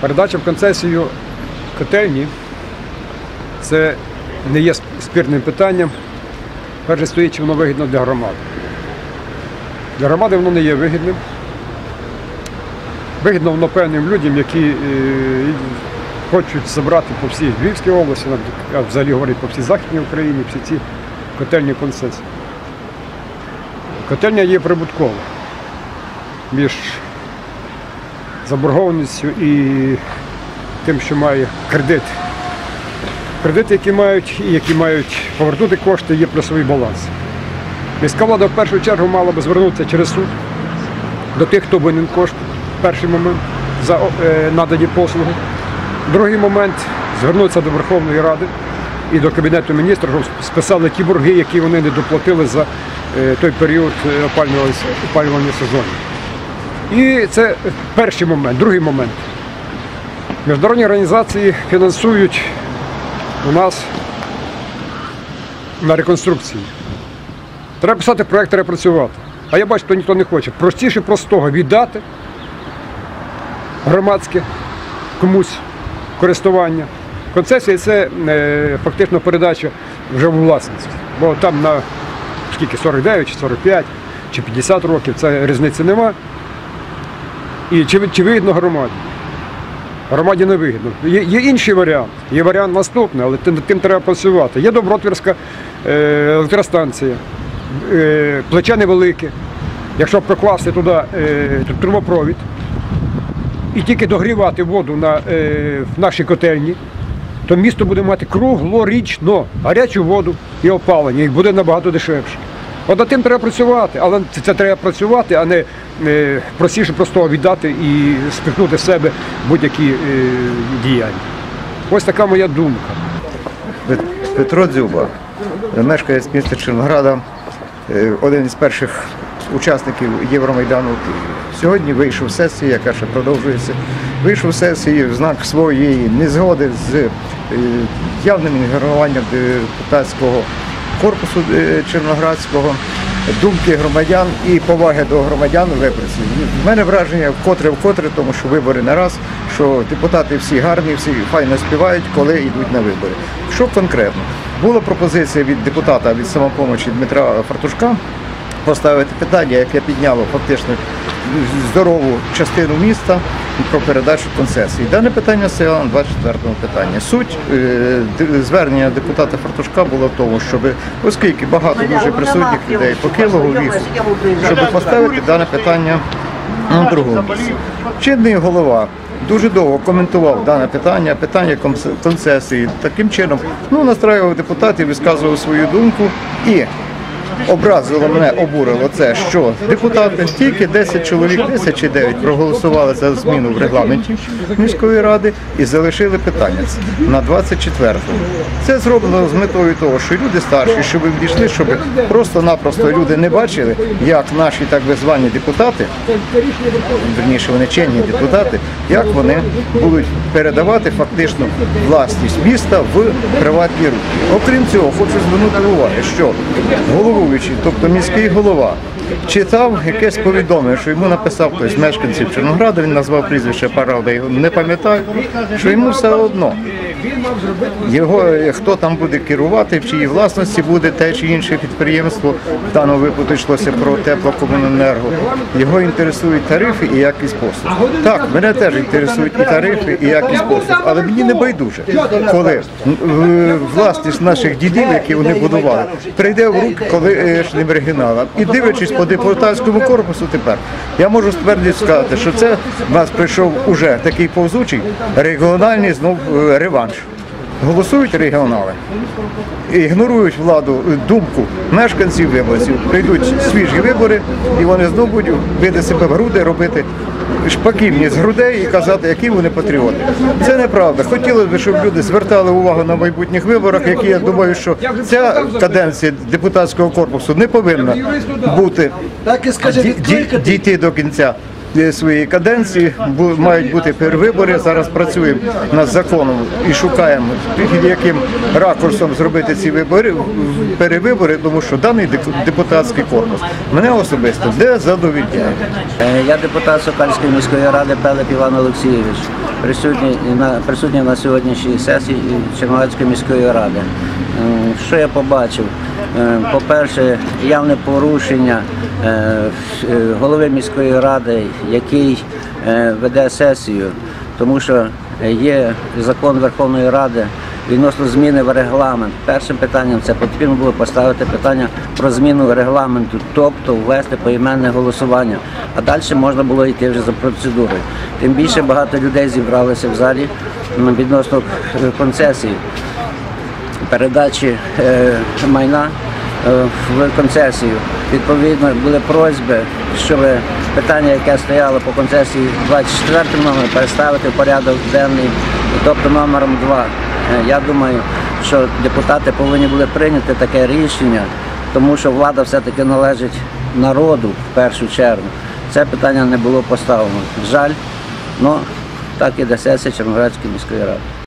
Передача в концесію котельні це не є спірним питанням. Перше стоїть, чи воно вигідно для громади. Для громади воно не є вигідним. Вигідно воно певним людям, які е, хочуть забрати по всій Львівській області, а взагалі говорять по всій Західній Україні, всі ці котельні концесії. Котельня є прибуткова між заборгованістю і тим, що має кредит. Кредити, які мають, і які мають повернути кошти, є плюсовий баланс. Міська влада в першу чергу мала би звернутися через суд до тих, хто винен кошти, перший момент за е, надані послуги. Другий момент звернутися до Верховної Ради і до Кабінету міністрів, щоб списали ті борги, які вони не доплатили за е, той період е, опалювального сезону. І це перший момент. Другий момент. Міжнародні організації фінансують у нас на реконструкції. Треба писати проєкт, треба працювати. А я бачу, що ніхто не хоче. Простіше простого віддати громадське комусь користування. Концесія це е, фактично передача вже у власність. Бо там на скільки 49 чи 45 чи 50 років це різниці нема. І чи, чи вигідно громаді? Громаді не вигідно. Є, є інший варіант. Є варіант наступний, але тим, тим треба працювати. Є Добротвірська е, електростанція, е, плече невелике. Якщо прокласти туди е, трубопровід і тільки догрівати воду на, е, в нашій котельні, то місто буде мати круглорічно гарячу воду і опалення, і буде набагато дешевше. От над тим треба працювати, але це, треба працювати, а не простіше просто віддати і спихнути з себе будь-які е, діяння. Ось така моя думка. Петро Дзюба, мешканець міста Червонограда, е, один із перших учасників Євромайдану у Києві. Сьогодні вийшов з сесії, яка ще продовжується. Вийшов з сесії в знак своєї незгоди з е, явним ігноруванням депутатського корпусу е, Червоноградського, думки громадян і поваги до громадян виборців. В мене враження вкотре вкотре, тому що вибори не раз, що депутати всі гарні, всі файно співають, коли йдуть на вибори. Що конкретно? Була пропозиція від депутата від самопомочі Дмитра Фартушка поставити питання, яке підняло фактично здорову частину міста про передачу концесії. Дане питання стояло на 24-му питанні. Суть е, звернення депутата Фартушка було в тому, щоб, оскільки багато дуже присутніх людей покинуло віку, щоб поставити дане питання на другому місці. Чинний голова дуже довго коментував дане питання, питання концесії. Таким чином ну, настраював депутатів, висказував свою думку і образило мене, обурило це, що депутати тільки 10 чоловік, 10 чи 9 проголосували за зміну в регламенті міської ради і залишили питання на 24-му. Це зроблено з метою того, що люди старші, щоб їм дійшли, щоб просто-напросто люди не бачили, як наші так звані депутати, верніше вони чинні депутати, як вони будуть передавати фактично власність міста в приватні руки. Окрім цього, хочу звернути увагу, що головуючий, тобто міський голова, читав якесь повідомлення, що йому написав хтось мешканців Чорнограда, він назвав прізвище Паралда, його не пам'ятаю, що йому все одно. Його е, хто там буде керувати, в чиїй власності буде те чи інше підприємство, в даному випадку йшлося про теплокомуненерго. Його інтересують тарифи і якість послуг. Так, мене теж інтересують і тарифи, і якість послуг, але мені не байдуже, коли е, власність наших дідів, які вони будували, прийде в руки, коли е, оригіналам. І дивлячись по депутатському корпусу тепер, я можу ствердно сказати, що це в нас прийшов уже такий повзучий регіональний знов е, реванш. Голосують регіонали, ігнорують владу, е, думку мешканців виборців. Прийдуть свіжі вибори, і вони знову будуть бити себе в груди, робити шпаківні з грудей і казати, які вони патріоти. Це неправда. Хотілося б, щоб люди звертали увагу на майбутніх виборах, які я думаю, що ця каденція депутатського корпусу не повинна бути і дійти до кінця. Е, своєї каденції. Мають бути перевибори. Зараз працюємо над законом і шукаємо, яким ракурсом зробити ці вибори, перевибори, тому що даний деп- депутатський корпус мене особисто не задовільняє. Е, Я депутат Сокальської міської ради Пелеп Іван Олексійович, присутній на, присутній на сьогоднішній сесії Чернівецької міської ради. Ем, Що я побачив? Е, По-перше, явне порушення е, е, голови міської ради, який веде сесію, тому що є закон Верховної Ради відносно зміни в регламент. Першим питанням це потрібно було поставити питання про зміну регламенту, тобто ввести поіменне голосування. А далі можна було йти вже за процедурою. Тим більше багато людей зібралися в залі відносно концесії передачі е, майна е, в концесію. Відповідно, були просьби, щоб питання, яке стояло по концесії 24 номер, переставити в порядок денний, тобто номером 2. Я думаю, що депутати повинні були прийняти таке рішення, тому що влада все-таки належить народу в першу чергу. Це питання не було поставлено. Жаль, але так іде сесія Черноградської міської ради.